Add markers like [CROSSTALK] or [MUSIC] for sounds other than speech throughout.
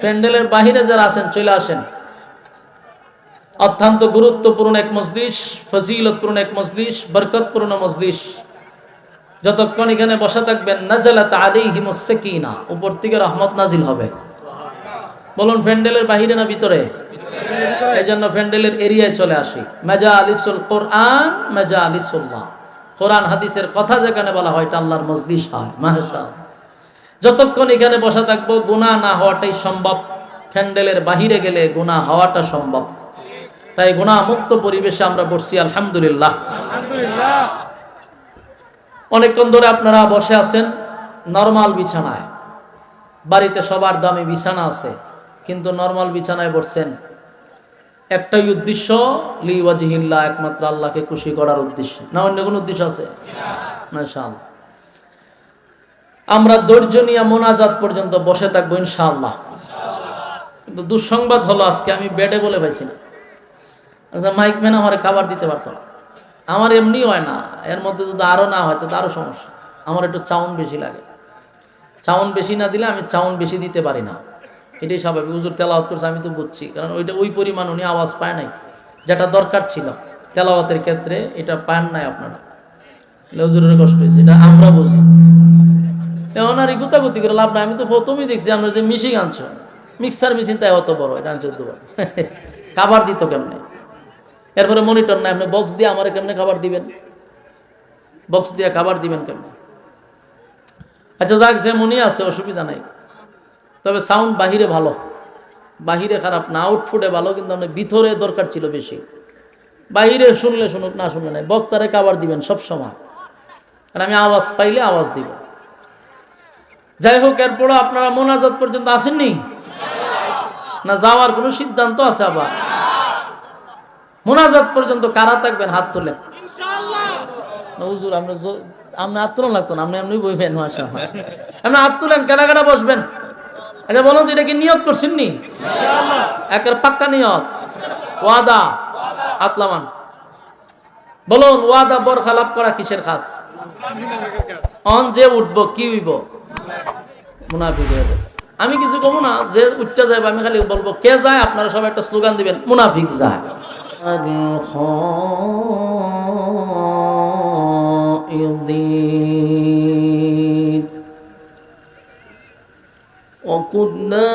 প্যান্ডেলের বাহিরে যারা আছেন, চলে আসেন। অত্যন্ত গুরুত্বপূর্ণ এক মজলিস, ফজিলতপূর্ণ এক মজলিস, বরকতপূর্ণ মজলিস। যতক্ষণ এখানে বসা থাকবেন, নাজালাত আলাইহিমুস সাকিনা, উপর থেকে রহমত নাজিল হবে। বলুন, প্যান্ডেলের বাহিরে না ভিতরে? এই জন্য প্যান্ডেলের এরিয়ায় চলে আসি। মেজা আলিসুল কোরআন মেজা আলিসুল্লাহ কোরআন, হাদিসের কথা যেখানে বলা হয়, এটা আল্লাহর মজলিস হয় মাহাশা যতক্ষণ এখানে বসা থাকব গুণা না হওয়াটাই সম্ভব। প্যান্ডেলের বাহিরে গেলে গুণা হওয়াটা সম্ভব। তাই গুণা মুক্ত পরিবেশে আমরা বসছি আলহামদুলিল্লাহ। অনেকক্ষণ ধরে আপনারা বসে আছেন নর্মাল বিছানায়। বাড়িতে সবার দামি বিছানা আছে কিন্তু নর্মাল বিছানায় বসছেন। একটাই উদ্দেশ্য লি ওয়াজিহিল্লাহ একমাত্র আল্লাহকে খুশি করার উদ্দেশ্য। না অন্য কোনো উদ্দেশ্য আছে? মাশাআল্লাহ। আমরা ধৈর্য নিয়ে মোনাজাত পর্যন্ত বসে থাকব ইনশাআল্লাহ। কিন্তু দুঃসংবাদ হলো আজকে, আমি বেডে বলে পাইছি না। আচ্ছা মাইক ম্যান আমার খাবার দিতে পারতো না। আমার এমনি হয় না, এর মধ্যে যদি আরও না হয় তো আরও সমস্যা। আমার একটু চাউন বেশি লাগে। চাউন বেশি না দিলে আমি চাউন বেশি দিতে পারি না। এটাই স্বাভাবিক, হুজুর তেলাওয়াত করছে, আমি তো বুঝছি। কারণ ওইটা ওই পরিমাণ উনি আওয়াজ পায় নাই, যেটা দরকার ছিল। তেলাওয়াতের ক্ষেত্রে এটা পান নাই আপনারা। হুজুরের কষ্ট হয়েছে, এটা আমরা বুঝি। এখন গুতাগুতি করে লাভ নাই। আমি তো প্রথমেই দেখছি আমরা যে মিশিং আনছো। মিক্সার মেশিন তাই অত বড়, এটা আনছো দুবার। [LAUGHS] খাবার দিত কেমনে? এরপরে মনিটর নাই, আপনি বক্স দিয়ে আমার কেমনে খাবার দিবেন? বক্স দিয়ে খাবার দিবেন কেমনে? আচ্ছা যাক যে মনে আছে, অসুবিধা নাই। তবে সাউন্ড বাহিরে ভালো। বাহিরে খারাপ না আউটফুটে ভালো, কিন্তু আপনার ভিতরে দরকার ছিল বেশি। বাহিরে শুনলে শুনুক, না শুনলে নাই। বক্তারে খাবার দিবেন সব সময় আর আমি আওয়াজ পাইলে আওয়াজ দিব। যাই হোক এরপরও আপনারা মোনাজাত পর্যন্ত আসেননি? না যাওয়ার কোনো সিদ্ধান্ত আছে আবার? মোনাজাত পর্যন্ত কারা থাকবেন হাত বসবেন। আচ্ছা পাক্কা নিয়ত। ওয়াদা। বলুন, ওয়াদা করা কিসের খাস? অন যে উঠবো, কি হইব মুনাফিক হয়ে যাবে। আমি কিছু কমু না যে উঠতে যাবে আমি খালি বলবো কে যায় আপনারা সবাই একটা স্লোগান দিবেন মুনাফিক যায় الخائضين وكنا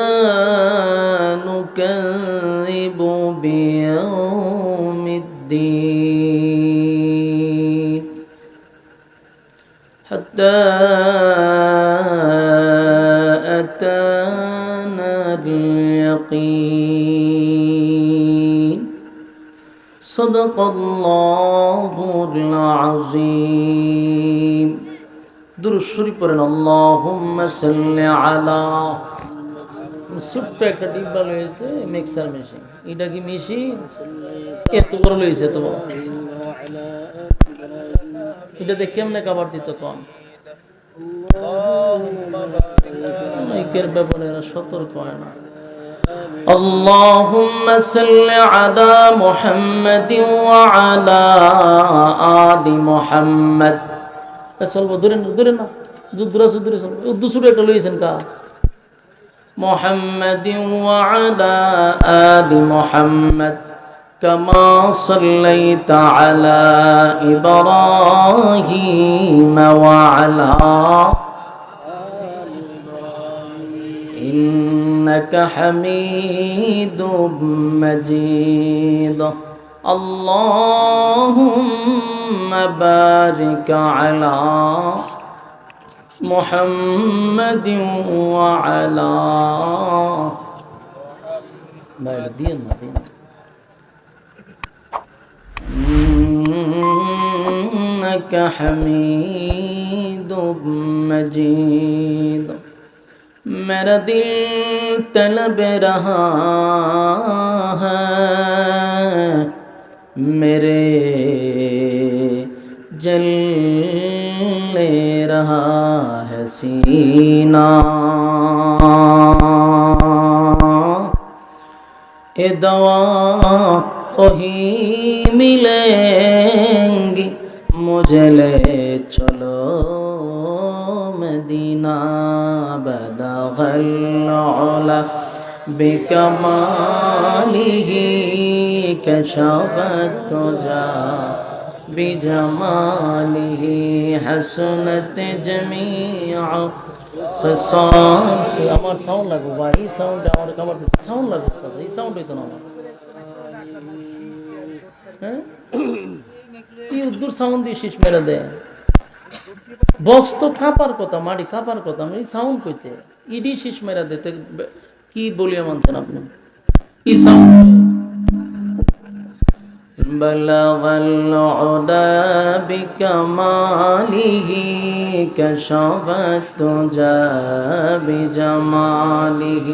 صدق الله العظيم দুরুশ্বরী পড়েন আল্লাহুম্মা সাল্লি আলা ছোট্ট একটা ডিব্বা রয়েছে মিক্সার মেশিন এটা কি মেশিন এত বড় লইছে তো বড়। এটাতে কেমনে খাবার দিত কম মাইকের ব্যাপারে এরা সতর্ক হয় না اللهم صل على محمد وعلى آل محمد চলবো দূরে না দূরে না দূরে আছে দূরে চলবো উর্দু সুরে এটা লইছেন কা محمد وعلى آل محمد كما صليت على إبراهيم وعلى إنك حميد مجيد. اللهم بارك على محمد وعلى إنك حميد مجيد. मेरा दिल तलब रहा है। मेरे जल रहा है सीना। ए दवा वही मिलेंगी मुझे ले بكماله كشف الدجى بجماله حسنت جميع خصال আমার সাউন্ড লাগবে ভাই এই সাউন্ড আমার আমার সাউন্ড লাগবে এই সাউন্ড হইতো না আমার হ্যাঁ কি উদ্দুর সাউন্ড দিয়ে শেষ মেরে দেয় বক্স তো কাপার কথা মাটি কাপার কথা আমি সাউন্ড কইতে ইডি শেষ মেরা দিতে কি বলিয়া মানছেন আপনি? কি بلغ العدا بكماله كشف التجى بجماله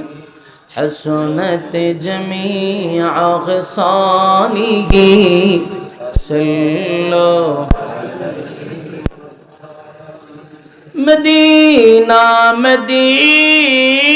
حسنت جميع خصاله سلوا مدينة مدينة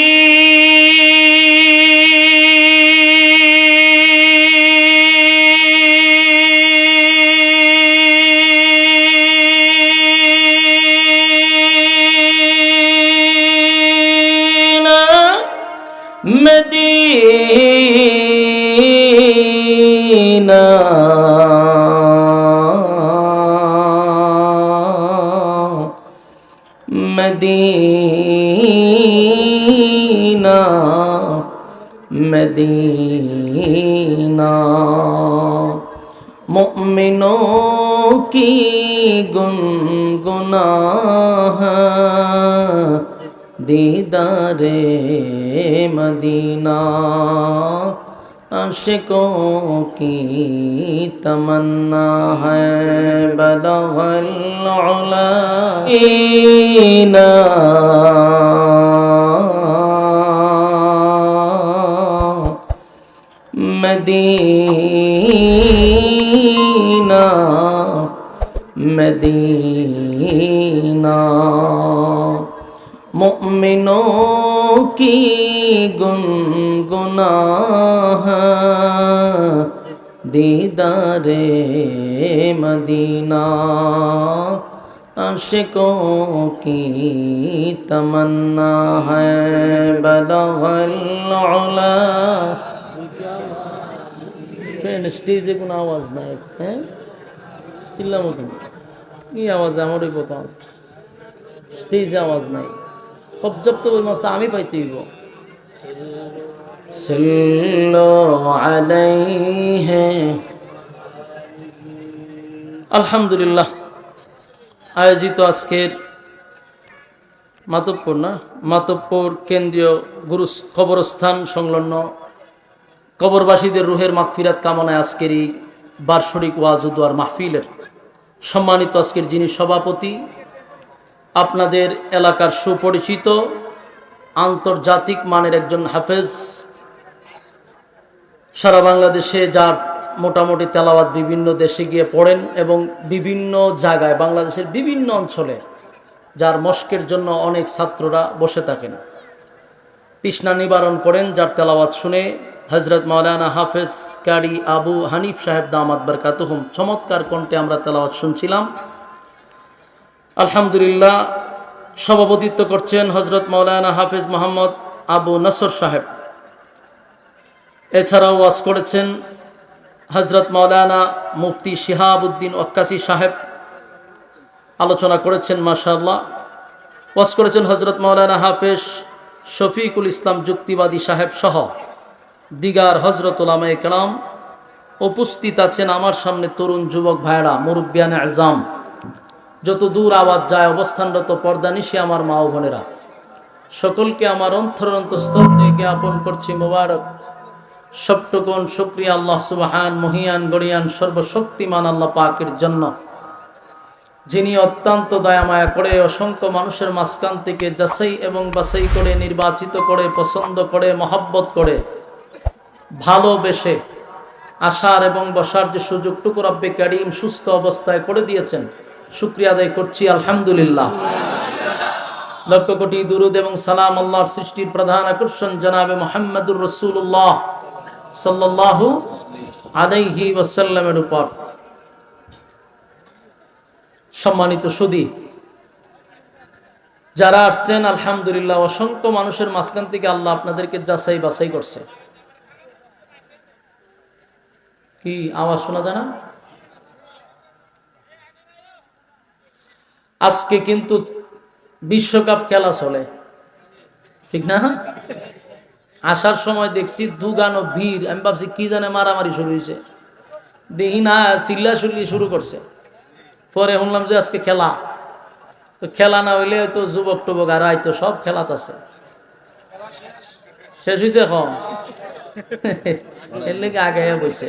की गुनगुना दीदारे मदीना अशकों की तमन्ना है बदल ईना مدینہ মদিনা। মুমিনों की गुनगुना दीदार मदीना अशकों की तमन्ना है बदला ফ্রেন্ড স্টেজে কোনো আওয়াজ নাই হ্যাঁ? চিল্লাম আওয়াজ? আমারই কথা স্টেজে আওয়াজ নাই। পর্যাপ্ত আমি পাইতে হইব। আলহামদুলিল্লাহ। আয়োজিত আজকের মাতব্বর না? মাতব্বর কেন্দ্রীয় গুরু কবরস্থান সংলগ্ন কবরবাসীদের রুহের মাগফিরাত কামনায় আজকের এই বার্ষরিক ওয়াজুদ্দার মাহফিলের সম্মানিত আজকের যিনি সভাপতি, আপনাদের এলাকার সুপরিচিত, আন্তর্জাতিক মানের একজন হাফেজ, সারা বাংলাদেশে যার মোটামুটি তেলাওয়াত বিভিন্ন দেশে গিয়ে পড়েন এবং বিভিন্ন জায়গায়, বাংলাদেশের বিভিন্ন অঞ্চলে যার মস্কের জন্য অনেক ছাত্ররা বসে থাকেন। তৃষ্ণা নিবারণ করেন যার তেলাওয়াত শুনে হজরত মাওলানা হাফেজ কারি আবু হানিফ সাহেব দামাত বরকাতুহম। চমৎকার কণ্ঠে আমরা তেলাওয়াত শুনছিলাম। আলহামদুলিল্লাহ, সভাপতিত্ব করছেন হজরত মাওলানা হাফেজ মোহাম্মদ আবু নসর সাহেব। এছাড়াও ওয়াজ করেছেন হজরত মাওলানা মুফতি শিহাবুদ্দিন অক্কাসি সাহেব। আলোচনা করেছেন মাশাল্লাহ ওয়াজ করেছেন হজরত মাওলানা হাফেজ শফিকুল ইসলাম যুক্তিবাদী সাহেব সহ। দিগার হজরত কালাম উপস্থিত আছেন আমার সামনে তরুণ যুবক ভাইরা মুরব্বিয়ান আজাম। যত দূর আওয়াজ যায়, অবস্থানরত পর্দানিশি আমার মা ও বোনেরা। সকলকে আমার অন্তর অন্তঃস্থল থেকে আপন করছি মোবারক। সবটুকুন শুক্রিয়া আল্লাহ সুবাহান, মহিয়ান, গড়িয়ান, সর্বশক্তিমান আল্লাহ পাকের জন্য। যিনি অত্যন্ত দয়ামায়া করে অসংখ্য মানুষের মাঝখান থেকে যাচাই এবং বাছাই করে, নির্বাচিত করে, পছন্দ করে, মহাব্বত করে ভালোবেসে আসার এবং বসার যে সুযোগটুকু রব্বে কারিম সুস্থ অবস্থায় করে দিয়েছেন, শুক্রিয়া আদায় করছি, আলহামদুলিল্লাহ। লক্ষ কোটি দুরুদ এবং সালাম আল্লাহর সৃষ্টির প্রধান আকর্ষণ জানাবে মোহাম্মদুর রসুল্লাহ সাল্লাহু আলাইহি ওয়াসাল্লামের উপর। সম্মানিত সুদী, যারা আসছেন, আলহামদুলিল্লাহ, অসংখ্য মানুষের মাঝখান থেকে আল্লাহ আপনাদেরকে যাচাই বাছাই করছে। কি আওয়াজ শোনা যায় না? আজকে কিন্তু বিশ্বকাপ খেলা চলে। ঠিক না? আসার সময় দেখছি দুগানো ভিড় আমি ভাবছি কি জানে মারামারি শুরু হয়েছে। দেখি না চিল্লা চিল্লি শুরু করছে। পরে শুনলাম যে আজকে খেলা। তো খেলা না হইলে তো যুবক টুবক আর আইতো সব খেলাত আছে। শেষ হয়েছে এখন। [LAUGHS] এর লেগে আগে বসে।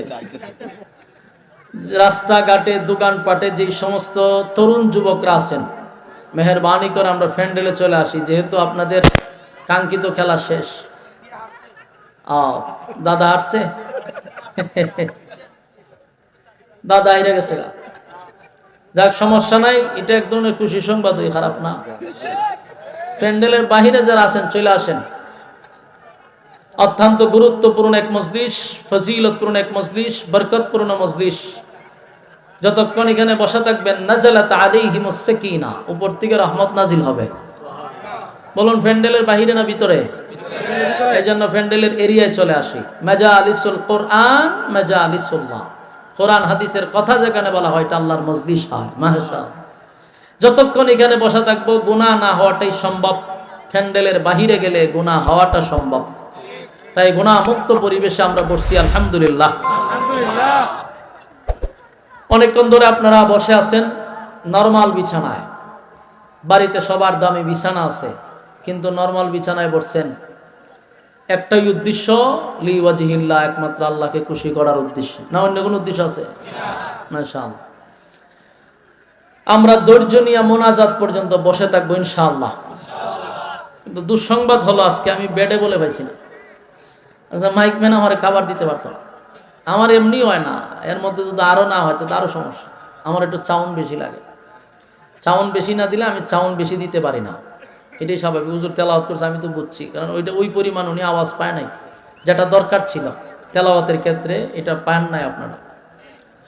রাস্তাঘাটে, দোকানপাটে যেই সমস্ত তরুণ যুবকরা আছেন, মেহরবানি করে আমরা ফ্যান্ডেলে চলে আসি, যেহেতু আপনাদের কাঙ্ক্ষিত খেলা শেষ। দাদা আসছে? [LAUGHS] দাদা আইরে গেছে যাক, সমস্যা নাই, এটা এক ধরনের খুশি সংবাদ খারাপ না। প্যান্ডেলের বাহিরে যারা আছেন, চলে আসেন। অত্যন্ত গুরুত্বপূর্ণ এক মজলিস, ফজিলতপূর্ণ এক মজলিস, বরকতপূর্ণ মজলিস। যতক্ষণ এখানে বসা থাকবেন, নাজালাত আলাইহিমুস সাকিনা, উপর থেকে রহমত নাজিল হবে। বলুন প্যান্ডেলের বাহিরে না ভিতরে? এই জন্য প্যান্ডেলের এরিয়ায় চলে আসি। মেজা আলিসুল কোরআন মেজা আলিসুল্লাহ কোরআন, হাদিসের কথা যেখানে বলা হয়, এটা আল্লাহর মজলিস হয় মাহাশা যতক্ষণ এখানে বসা থাকব গুণা না হওয়াটাই সম্ভব। প্যান্ডেলের বাহিরে গেলে গুণা হওয়াটা সম্ভব। তাই গুণা মুক্ত পরিবেশে আমরা বসছি আলহামদুলিল্লাহ। অনেকক্ষণ ধরে আপনারা বসে আছেন নর্মাল বিছানায়। বাড়িতে সবার দামি বিছানা আছে কিন্তু নর্মাল বিছানায় বসছেন। একটাই উদ্দেশ্য লি ওয়াজিহিল্লাহ একমাত্র আল্লাহকে খুশি করার উদ্দেশ্য। না অন্য কোনো উদ্দেশ্য আছে? আমরা ধৈর্য নিয়ে মোনাজাত পর্যন্ত বসে থাকব ইনশাআল্লাহ। কিন্তু দুঃসংবাদ হলো আজকে আমি বেডে বলে পাইছি না। আচ্ছা মাইক ম্যান আমার খাবার দিতে পারতো আমার এমনি হয় না, এর মধ্যে যদি আরও না হয় তো আরও সমস্যা। আমার একটু চাউন বেশি লাগে। চাউন বেশি না দিলে আমি চাউন বেশি দিতে পারি না। এটাই স্বাভাবিক। হুজুর তেলাওয়াত করছে, আমি তো বুঝছি। কারণ ওইটা, ওই পরিমাণ উনি আওয়াজ পায় নাই। যেটা দরকার ছিল। তেলাওয়াতের ক্ষেত্রে এটা পান নাই আপনারা।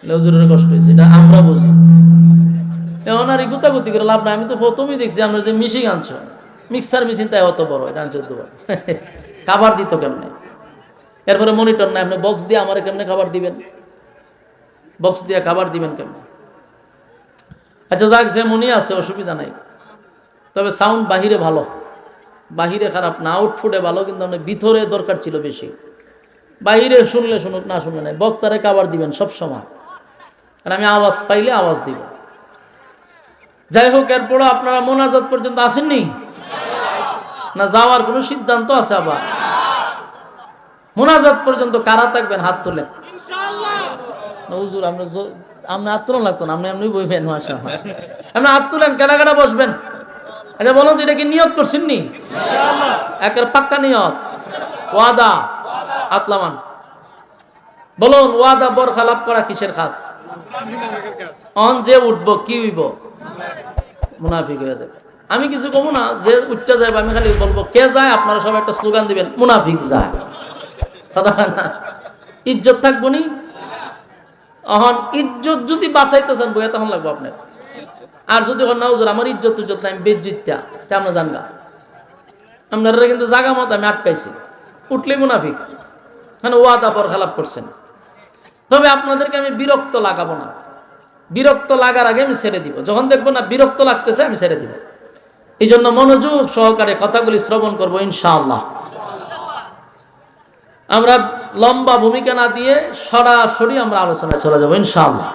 হুজুরের কষ্ট হয়েছে, এটা আমরা বুঝি। এখন আর গুতাগুতি করে লাভ নাই। আমি তো প্রথমেই দেখছি, আমরা যে মিশিং আনছো। মিক্সার মেশিন তাই অত বড়, এটা আনছো দুবার খাবার [LAUGHS] দিত কেমনে? এরপরে মনিটর নাই, আপনি বক্স দিয়ে আমার কেমনে খাবার দিবেন? বক্স দিয়ে খাবার দিবেন কেমনে? আচ্ছা যাক, যে মনি আছে, অসুবিধা নাই। তবে সাউন্ড বাহিরে ভালো। বাহিরে খারাপ না আউটফুটে ভালো, কিন্তু আপনার ভিতরে দরকার ছিল বেশি। বাহিরে শুনলে শুনুক, না শুনলে নাই। বক্তারে কাবার দিবেন সব সময়। আর আমি আওয়াজ পাইলে আওয়াজ দিব। যাই হোক এরপরে আপনারা মোনাজাত পর্যন্ত আসেননি? না যাওয়ার কোনো সিদ্ধান্ত আছে আবার? মোনাজাত পর্যন্ত কারা থাকবেন হাত তোলেন না, হুজুর আমরা আপনি হাত তোলেন লাগতো না আপনি এমনি বইবেন মাসা আপনি হাত তুলেন কেনা কেনা বসবেন? আচ্ছা বলুন তো এটা কি নিয়ত করছেন নি? একের পাক্কা নিয়ত। ওয়াদা। আতলামান। বলুন ওয়াদা বর খালাপ করা কিসের খাস? অন যে উঠবো কি হইব মুনাফিক হয়ে যাবে। আমি কিছু কমু না যে উঠতে যাবে আমি খালি বলব কে যায়? আপনারা সব একটা স্লোগান দিবেন মুনাফিক যায়। ইজ্জত থাকব নি? অহন ইজ্জত যদি বাঁচাইতে চান বইয়া তখন লাগবো আপনার। আর যদি হন না হুজুর, আমার ইজ্জত ইজ্জত নাই বেজ্জিতটা তা। আমরা জানগা। আপনারা কিন্তু জাগা মতো আমি আটকাইছি। উঠলে মুনাফিক। হ্যাঁ ওয়াদা পর খালাপ করছেন। তবে আপনাদেরকে আমি বিরক্ত লাগাবো না। বিরক্ত লাগার আগে আমি ছেড়ে দিব। যখন দেখব না বিরক্ত লাগতেছে, আমি ছেড়ে দিব। এই জন্য মনোযোগ সহকারে কথাগুলি শ্রবণ করব, ইনশাআল্লাহ। আমরা লম্বা ভূমিকা না দিয়ে সরাসরি আমরা আলোচনায় চলে যাব ইনশাআল্লাহ।